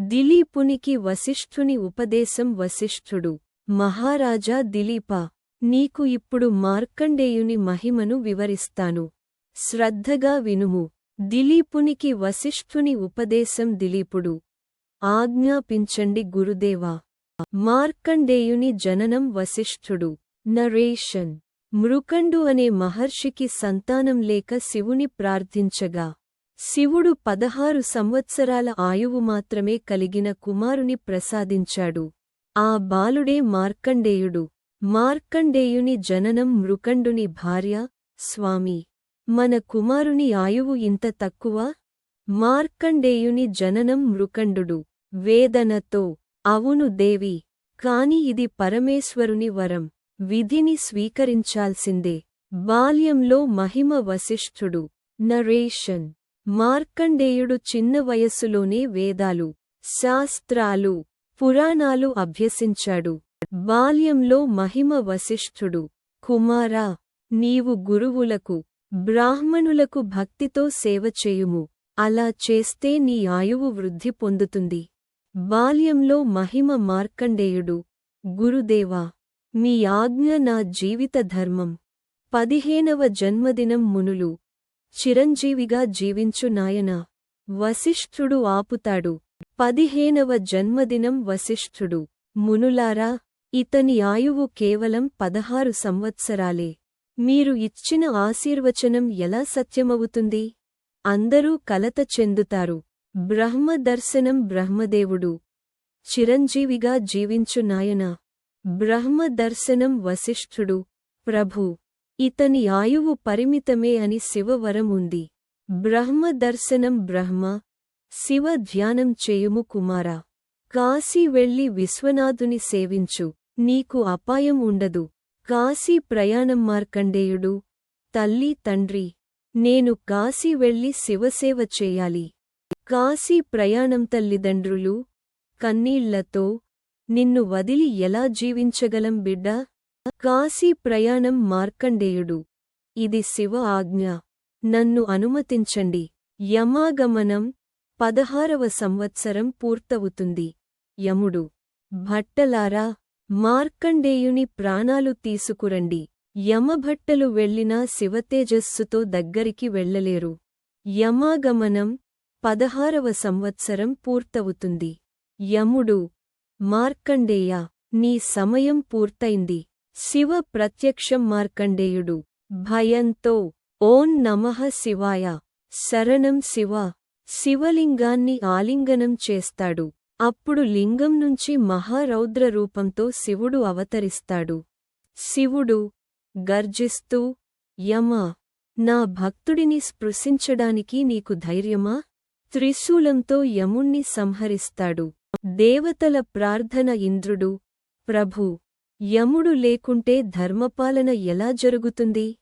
దిలీపునికి వశిష్ఠుని ఉపదేశం వశిష్ఠుడు. మహారాజా దిలీప నీకు ఇప్పుడు మార్కండేయుని మహిమను వివరిస్తాను. శ్రద్ధగా వినుము. దిలీపునికి వశిష్ఠుని ఉపదేశం దిలీపుడు. ఆజ్ఞాపించండి గురుదేవా. మార్కండేయుని జననం వశిష్ఠుడు. నరేషన్. మృకండు అనే మహర్షికి సంతానం లేక శివుని ప్రార్థించగా. శివుడు పదహారు సంవత్సరాల ఆయువు మాత్రమే కలిగిన కుమారుని ప్రసాదించాడు. ఆ బాలుడే మార్కండేయుడు. మార్కండేయుని జననం మృకండుని భార్య స్వామి. మన కుమారుని ఆయువు ఇంత తక్కువ? మార్కండేయుని జననం మృకండుడు. వేదనతో అవును దేవి కాని ఇది పరమేశ్వరుని వరం. విధిని స్వీకరించాల్సిందే. బాల్యంలో మహిమ వశిష్ఠుడు. నరేషన్. మార్కండేయుడు చిన్న వయస్సులోనే వేదాలు శాస్త్రాలు పురాణాలు అభ్యసించాడు. బాల్యంలో మహిమ వశిష్ఠుడు కుమారా నీవు గురువులకు బ్రాహ్మణులకు భక్తితో సేవ చేయుము అలా చేస్తే నీ ఆయువు వృద్ధి పొందుతుంది. బాల్యంలో మహిమ మార్కండేయుడు గురుదేవా మీ ఆజ్ఞ నా జీవిత ధర్మం. పదిహేనవ జన్మదినం మునులు చిరంజీవిగా జీవించు నాయనా. వశిష్ఠుడు ఆపుతాడు. పదిహేనవ జన్మదినం వశిష్ఠుడు. మునులారా ఇతని ఆయువు కేవలం పదహారు సంవత్సరాలే. మీరు ఇచ్చిన ఆశీర్వచనం ఎలా సత్యమవుతుంది? అందరూ కలత చెందుతారు. బ్రహ్మ దర్శనం బ్రహ్మదేవుడు. చిరంజీవిగా జీవించు నాయనా. బ్రహ్మ దర్శనం వశిష్ఠుడు. ప్రభు ఇతని ఆయువు పరిమితమే అని శివవరం ఉంది. బ్రహ్మ దర్శనం బ్రహ్మ శివ ధ్యానం చేయుము కుమారా. కాశీ వెళ్ళి విశ్వనాథుని సేవించు నీకు అపాయం ఉండదు. కాశీ ప్రయాణం మార్కండేయుడు తల్లి తండ్రి నేను కాశీ వెళ్ళి శివసేవ చేయాలి. కాశీ ప్రయాణం తల్లిదండ్రులు కన్నీళ్ళతో నిన్ను వదిలి ఎలా జీవించగలం బిడ్డా? కాశీ ప్రయాణం మార్కండేయుడు. ఇది శివ ఆజ్ఞ. నన్ను అనుమతించండి. యమాగమనం పదహారవ సంవత్సరం పూర్తవుతుంది. యముడు భట్టలారా మార్కండేయుని ప్రాణాలు తీసుకురండి. యమభట్టలు వెళ్ళినా శివతేజస్సుతో దగ్గరికి వెళ్ళలేరు యమాగమనం పదహారవ సంవత్సరం పూర్తవుతుంది. యముడు మార్కండేయ నీ సమయం పూర్తయింది. శివ ప్రత్యక్షం మార్కండేయుడు. భయంతో ఓం నమః శివాయ. శరణం శివ. శివలింగాన్ని ఆలింగనం చేస్తాడు. అప్పుడు లింగం నుంచి మహారౌద్ర రూపంతో శివుడు అవతరిస్తాడు. శివుడు గర్జిస్తూ యమా నా భక్తుడిని స్పృశించడానికి నీకు ధైర్యమా? త్రిశూలంతో యముణ్ణి సంహరిస్తాడు. దేవతల ప్రార్థన ఇంద్రుడు ప్రభు యముడు లేకుంటే ధర్మపాలన ఎలా జరుగుతుంది?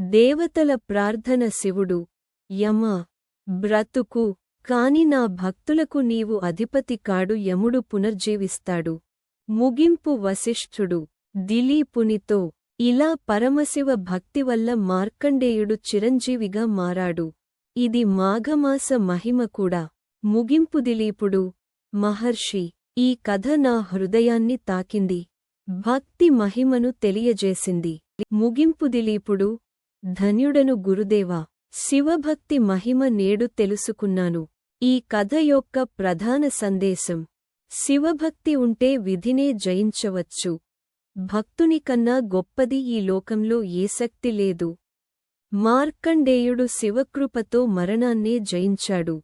దేవతల ప్రార్థన శివుడు యమ బ్రతుకు కాని నా భక్తులకు నీవు అధిపతి కాడు యముడు పునర్జీవిస్తాడు. ముగింపు వశిష్ఠుడు దిలీపునితో ఇలా పరమశివ భక్తి వల్ల మార్కండేయుడు చిరంజీవిగా మారాడు. ఇది మాఘమాస మహిమ కూడా. ముగింపు దిలీపుడు మహర్షి ఈ కథ నా హృదయాన్ని తాకింది. భక్తి మహిమను తెలియజేసింది. ముగింపు దిలీపుడు ధన్యుడను గురుదేవా శివభక్తి మహిమ నేడు తెలుసుకున్నాను. ఈ కథ యొక్క ప్రధాన సందేశం శివభక్తి ఉంటే విధినే జయించవచ్చు. భక్తుని కన్నా గొప్పది ఈ లోకంలో ఏ శక్తి లేదు. మార్కండేయుడు శివకృపతో మరణాన్నే జయించాడు.